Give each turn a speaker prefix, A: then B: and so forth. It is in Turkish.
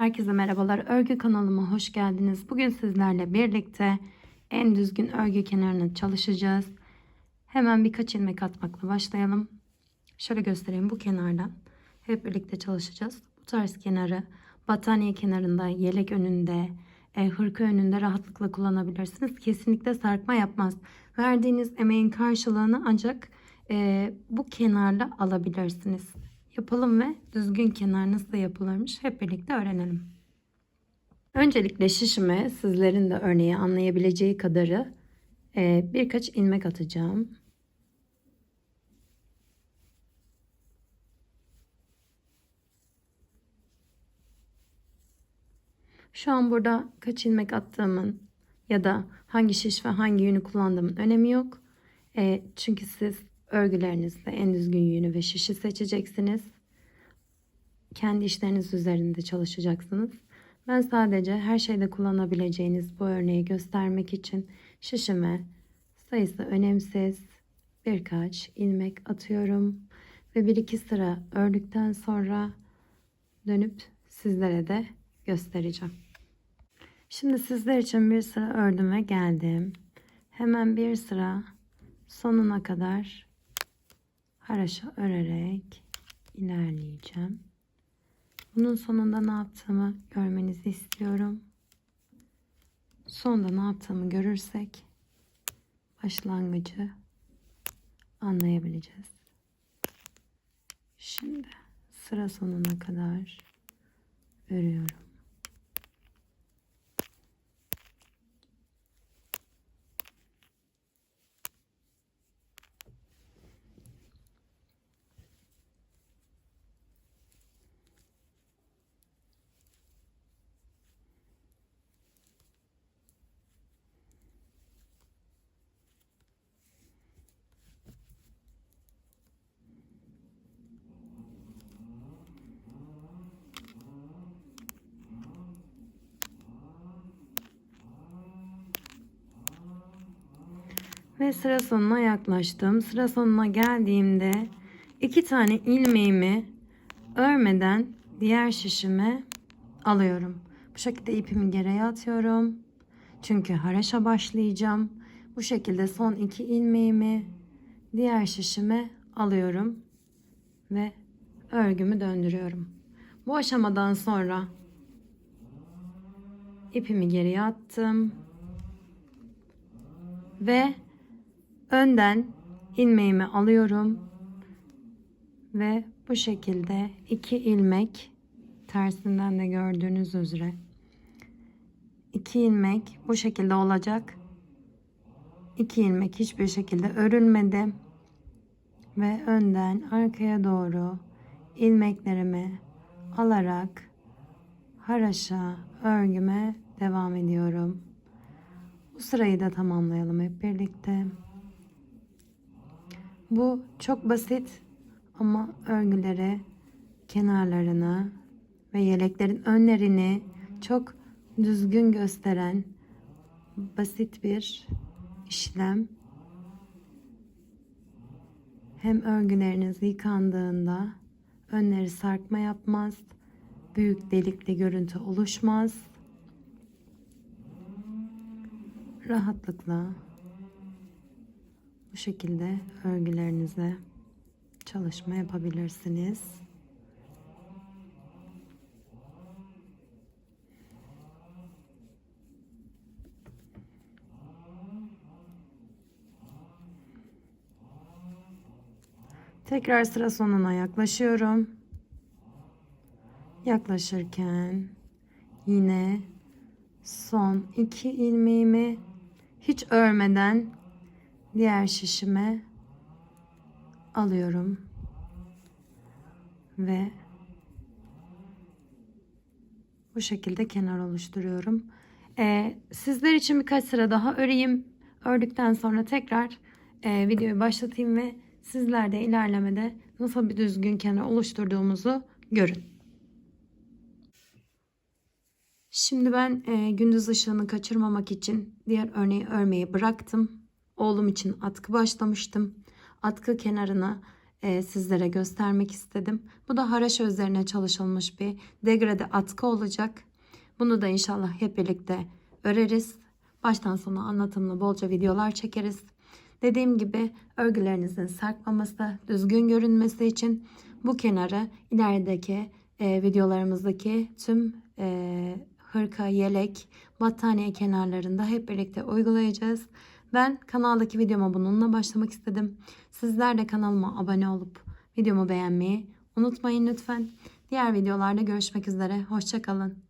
A: Herkese merhabalar. Örgü kanalıma hoş geldiniz. Bugün sizlerle birlikte en düzgün örgü kenarını çalışacağız. Hemen birkaç ilmek atmakla başlayalım. Şöyle göstereyim bu kenardan. Hep birlikte çalışacağız. Bu tarz kenarı battaniye kenarında, yelek önünde, e, hırka önünde rahatlıkla kullanabilirsiniz. Kesinlikle sarkma yapmaz. Verdiğiniz emeğin karşılığını ancak e, bu kenarla alabilirsiniz. Yapalım ve düzgün kenar nasıl yapılırmış hep birlikte öğrenelim. Öncelikle şişime sizlerin de örneği anlayabileceği kadarı e, birkaç ilmek atacağım. Şu an burada kaç ilmek attığımın ya da hangi şiş ve hangi yünü kullandığımın önemi yok. E, çünkü siz örgülerinizde en düzgün yünü ve şişi seçeceksiniz. Kendi işleriniz üzerinde çalışacaksınız. Ben sadece her şeyde kullanabileceğiniz bu örneği göstermek için şişime sayısı önemsiz birkaç ilmek atıyorum. Ve bir iki sıra ördükten sonra dönüp sizlere de göstereceğim. Şimdi sizler için bir sıra ördüm ve geldim. Hemen bir sıra sonuna kadar haraşa örerek ilerleyeceğim. Bunun sonunda ne yaptığımı görmenizi istiyorum. Sonda ne yaptığımı görürsek başlangıcı anlayabileceğiz. Şimdi sıra sonuna kadar örüyorum. Ve sıra sonuna yaklaştım. Sıra sonuna geldiğimde iki tane ilmeğimi örmeden diğer şişime alıyorum. Bu şekilde ipimi geriye atıyorum. Çünkü haraşa başlayacağım. Bu şekilde son iki ilmeğimi diğer şişime alıyorum ve örgümü döndürüyorum. Bu aşamadan sonra ipimi geriye attım ve önden ilmeğimi alıyorum ve bu şekilde iki ilmek tersinden de gördüğünüz üzere iki ilmek bu şekilde olacak iki ilmek hiçbir şekilde örülmedi ve önden arkaya doğru ilmeklerimi alarak haraşa örgüme devam ediyorum. Bu sırayı da tamamlayalım hep birlikte. Bu çok basit ama örgüleri kenarlarını ve yeleklerin önlerini çok düzgün gösteren basit bir işlem. Hem örgüleriniz yıkandığında önleri sarkma yapmaz, büyük delikli görüntü oluşmaz. Rahatlıkla bu şekilde örgülerinize çalışma yapabilirsiniz. Tekrar sıra sonuna yaklaşıyorum. Yaklaşırken yine son iki ilmeğimi hiç örmeden diğer şişime alıyorum ve bu şekilde kenar oluşturuyorum. Ee, sizler için birkaç sıra daha öreyim. Ördükten sonra tekrar e, videoyu başlatayım ve sizler de ilerlemede nasıl bir düzgün kenar oluşturduğumuzu görün. Şimdi ben e, gündüz ışığını kaçırmamak için diğer örneği örmeyi bıraktım. Oğlum için atkı başlamıştım. Atkı kenarına e, sizlere göstermek istedim. Bu da haraşo üzerine çalışılmış bir degrade atkı olacak. Bunu da inşallah hep birlikte öreriz. Baştan sona anlatımlı bolca videolar çekeriz. Dediğim gibi örgülerinizin sarkmaması, düzgün görünmesi için bu kenarı ilerideki e, videolarımızdaki tüm e, hırka, yelek, battaniye kenarlarında hep birlikte uygulayacağız. Ben kanaldaki videoma bununla başlamak istedim. Sizler de kanalıma abone olup videomu beğenmeyi unutmayın lütfen. Diğer videolarda görüşmek üzere. Hoşçakalın.